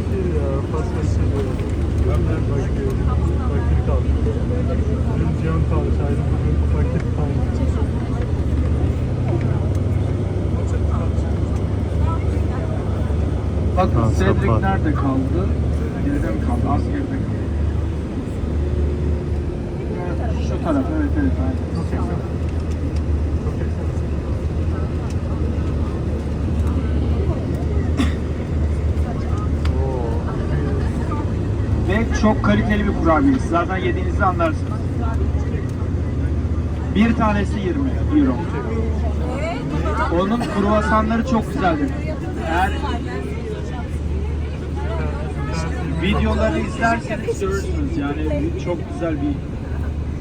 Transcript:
bakir ya. Pas kaçırıyor. Gömler bakir. Fakir kaldı. Dün kalmış. Ayrı bugün fakir kalmış. Bakın Cedric nerede kaldı? Geride mi kaldı? Az geride kaldı. Şu taraf evet evet. Aynen. Çok kaliteli bir kurabiyesi. Zaten yediğinizde anlarsınız. Bir tanesi 20 euro. Onun kruvasanları çok güzeldir. Eğer videoları izlerseniz görürsünüz yani çok güzel bir